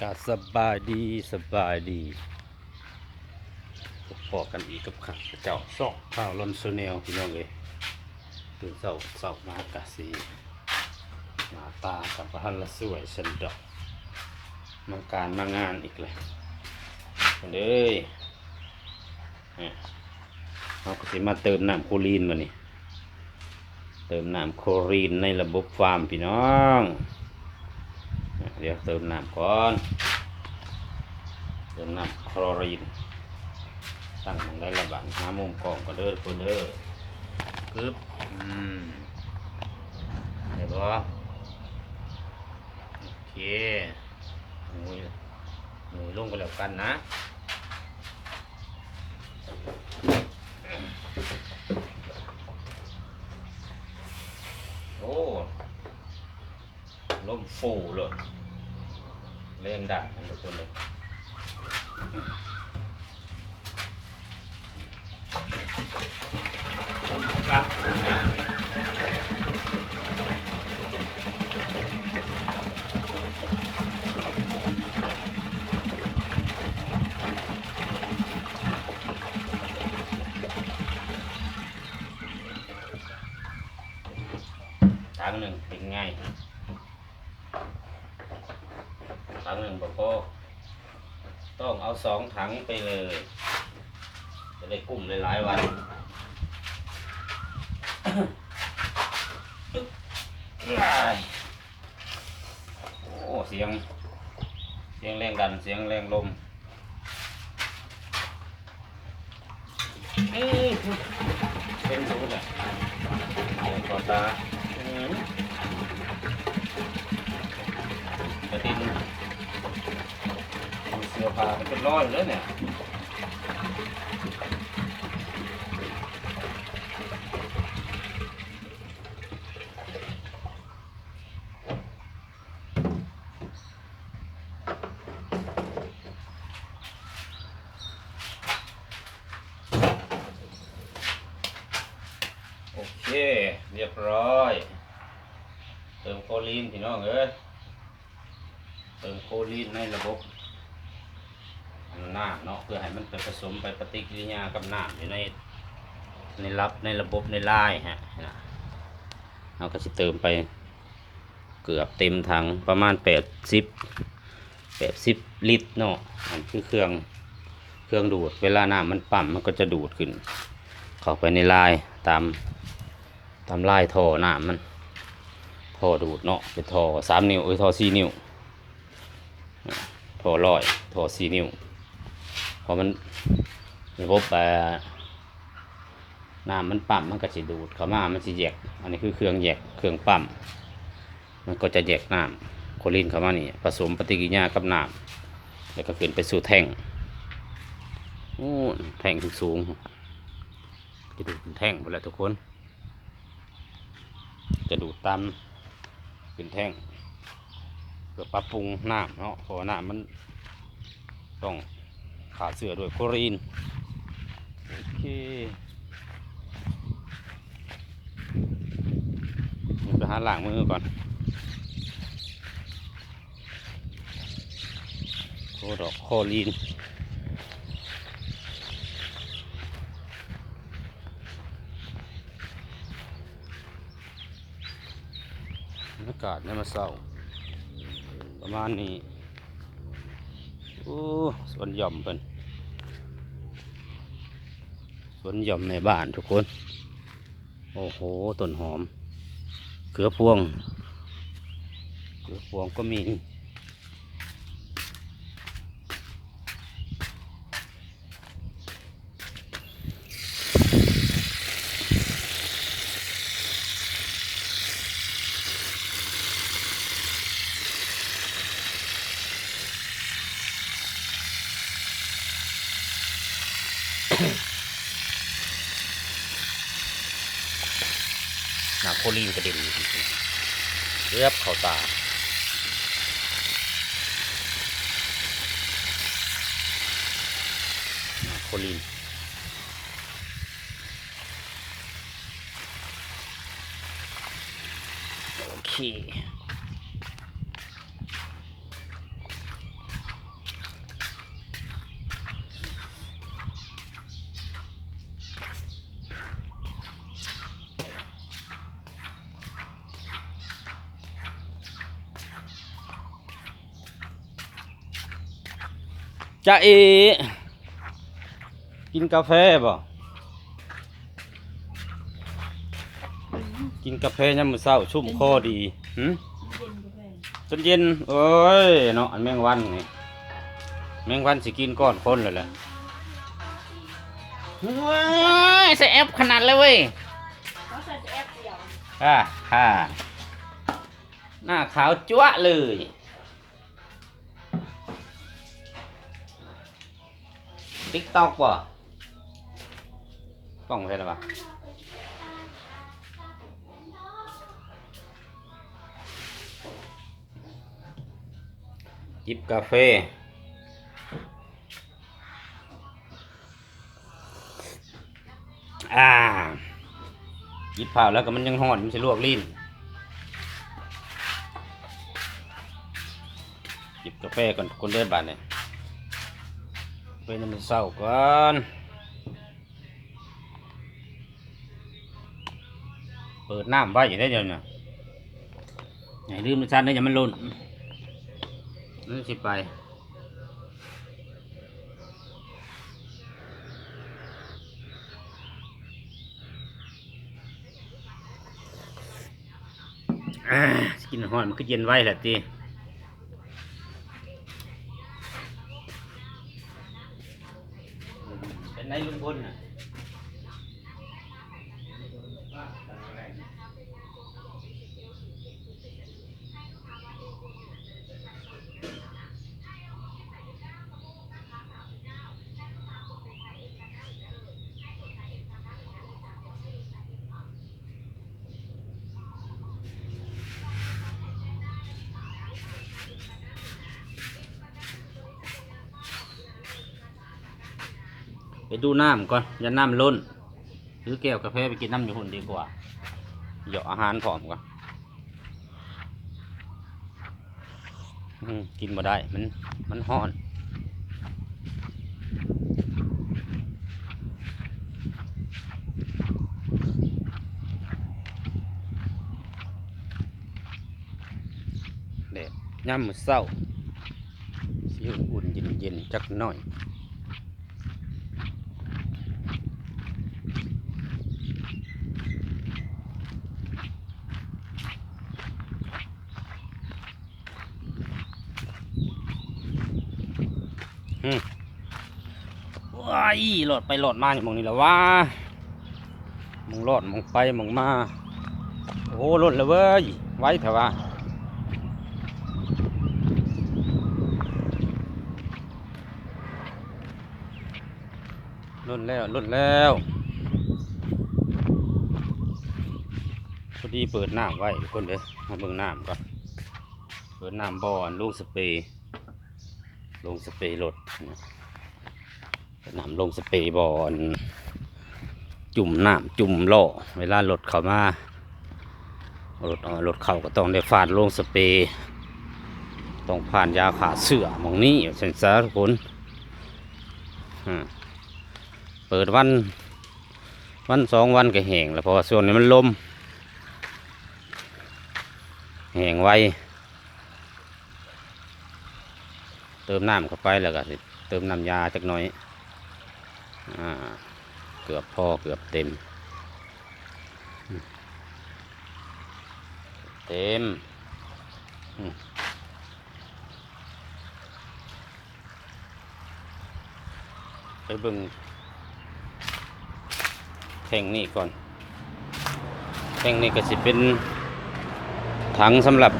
กาสบายดีสบายดีพอกันอีกกับข้าเจ้าซอกข้าวลอนโซเนลพี่น้องเลยตื่นเช้าเช้ามากะสีหน้าตากับพันละสวยสันดอกมาการมางานอีกเลยเอ้ยเนี่ยเราก็สิมาเติมน้ำโคลีนมานี่เติมน้ำโคลีนในระบบฟาร์มพี่น้อง ดี๋ยวเติมน้ำก่อน เติมน้ำคลอรีน ตั้งมันได้ระบาดหามุมกล่องก็เด้อคนเด้อกึบอืมเดี๋ยวก็โอเคมือมือลงก็แล้วกันนะโอ้ลมฟูเลย เล่นดังกันทุกคนเลยครับทางหนึ่งเป็นไง ถังหนึ่งบอกพอต้องเอา สองถังไปเลย จะได้กุ้มหลายๆวันโอ้เสียง เสียงแรงดันเสียงแรงลมอื้อเป็นสูงเลยเสียงคอตาอืมกระติน มีเสื้อผ้าเป็นร้อยเลยเนี่ยโอเค เรียบร้อย เติมโคลีนพี่น้องเอ้ยเติมโคลีนในระบบ น้ำเนาะเพื่อให้มันไปผสมไปปฏิกิริยากับน้ำอยู่ในในรับในระบบในลายฮะนะเราก็จะเติมไปเกือบเต็มถังประมาณแปดสิบแปดสิบลิตรเนาะอันคือเครื่องเครื่องดูดเวลาน้ำมันปั่มมันก็จะดูดขึ้น เข้าไปในลายตามตามลายท่อน้ำมันท่อดูดเนาะเป็นท่อสามนิ้วเอ้ยท่อสี่นิ้วท่อร้อยท่อสี่นิ้ว พอมันระบบน้ำมันปั๊มมันก็จะดูดเข้ามามันจะแยก อันนี้คือเครื่องแยกเครื่องปั๊มมันก็จะแยกน้ำโคลินเข้ามานี่ผสมปฏิกิริยากับน้ำแล้วก็ขึ้นไปสู่แท่งโอ้แท่งสูงจะดูดเป็นแท่งหมดแล้วทุกคน จะดูดตามเป็นแท่งเพื่อปรับปรุงน้ำเนาะเพราะว่าน้ำมันต้อง ขาเสือด้วยโคลีนโอเคไปหาล้างมือก่อนโคดอกโคลีนอากาศเนี่ยมาเศร้าประมาณนี้ โอ้สวนหย่อมเพิ่นสวนหย่อมในบ้านทุกคน โอ้โหต้นหอม เกลือพวง เกลือพวงก็มี หนาโคลีนกระเด็นเรียบเข่าตาหนาโคลีนโอเค จะเอ กินกาแฟบ่กินกาแฟยามมื้อเช้าชุ่มคอดีหึเย็นกาแฟจนเย็นเอ้ยเนาะอันแมงวันนี่แมงวันสิกินก้อนคนเลยแหละเฮ้ยใส่แอปขนาดเลยเว้ยเขาใส่แอปเดียวอ่าฮ่าหน้าขาวจั๊วะเลย ติ๊กตอกป่ะป้องใช่หรือเปล่าจิบกาแฟอ่าหยิบเผาแล้วก็มันยังหอนมันจะลวกลิ้นหยิบกาแฟก่อนคนเดินบานเนี่ย ไปน้ำมันเศร้าก่อนเปิดน้ำไว้อยู่ได้เดี๋ยวนี้อย่าลืมนะชันนะอย่ามันล่นนั่นสิไปอ่าสกินหอนมันก็เย็นไว้แหละตี เป็นไงลุงพลน่ะไป ดูน้ำก่อนอย่าน้ำล้นหรือแก้วกาแฟไปกินน้ำอยู่หุ่นดีกว่าเหยาะอาหารพร้อมก่อนกินมาได้มันมันห้อนเด็ดย่ำมือเศร้าสิอุ่นๆเย็นๆจักหน่อย อืม ว้ายหลอดไปหลอดมาอย่างมองนี่แหละว่ามึงหลอดมึงไปมึงมา โอ้หลดเลยเว้ย ไว้เถอะว่าล่นแล้วล่นแล้วพอดีเปิดน้ำไว้ทุกคนเด้อมาเบิ่งน้ำก่อนเปิดน้ำบ่อนลูกสเปรย์ลงสเปรย์รถนะ นำลงสเปรย์บอลจุ่มน้ำจุ่มโล่อเวลารถเข้ามารถรถเข้าก็ต้องได้ฟาดลงสเปรย์ต้องผ่านยาขาเสือมองนี้เส้นสารทุกคนเปิดวัน วันสองวันก็แห้งแล้วเพราะว่าส่วนนี้มันลมแห้งไวเติมน้ำเข้าไปแล้วก็เติมน้ำยาจักหน่อย เกือบพ่อเกือบเต็ม เต็มไปบิ่งแท่งนี่ก่อน แท่งนี่ก็สิเป็นถังสำหรับ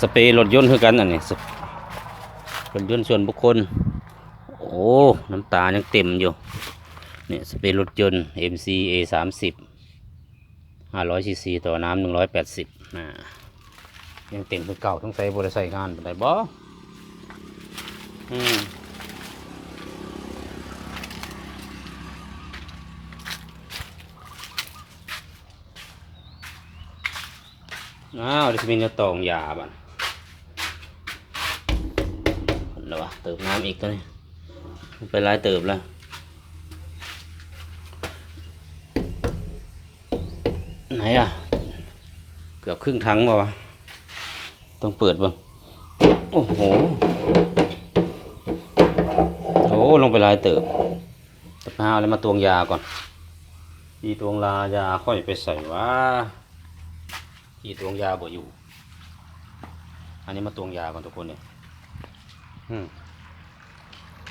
สเปรย์รถยนต์คือกันอันนี้รถยนต์ส่วนบุคคล โอ้ น้ำตายังเต็มอยู่ เนี่ยสเปรย์รถยนต์ MC A สามสิบห้าร้อยซีซีต่อน้ำหนึ่งร้อยแปดสิบนะยังเต็มคือเก่าต้องใส่บริใส่งานอะไรบ่อืมอ้าวดี๋ยวจะมีเนื้อตองยาบ้านแล้ววะเติมน้ำอีกตัวนี้ ไปไล่เติมแล้วไหนอะ เกือบครึ่งถังป่าวะต้องเปิดบ้างโอ้โหโอ้ลงไปลายเติบจะไปหาอะไรมาตวงยาก่อนที่ตวงลายาค่อยไปใส่ว่าที่ตวงยาบ่อยู่ อันนี้มาตวงยาก่อนทุกคนเนี่ยอืม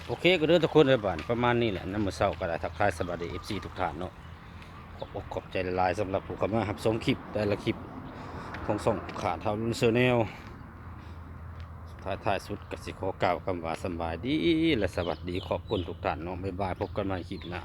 โอเคก็เด้อทุกคนเลยบ้านประมาณนี้แหละน้ำมือเศร้าก็ได้ทักทายสวัสดีเอฟซีทุกท่านเนาะขอบอกขอบใจหลายสำหรับผู้เข้ามารับสองคลิปแต่ละคลิปของส่งขาดเท้าลุนเซอร์แนลท้ายท้ายสุดกสิขอกล่าวคำว่าสบายดีและสวัสดีขอบคุณทุกท่านเนาะบ๊ายบายพบกันใหม่คลิปหน้า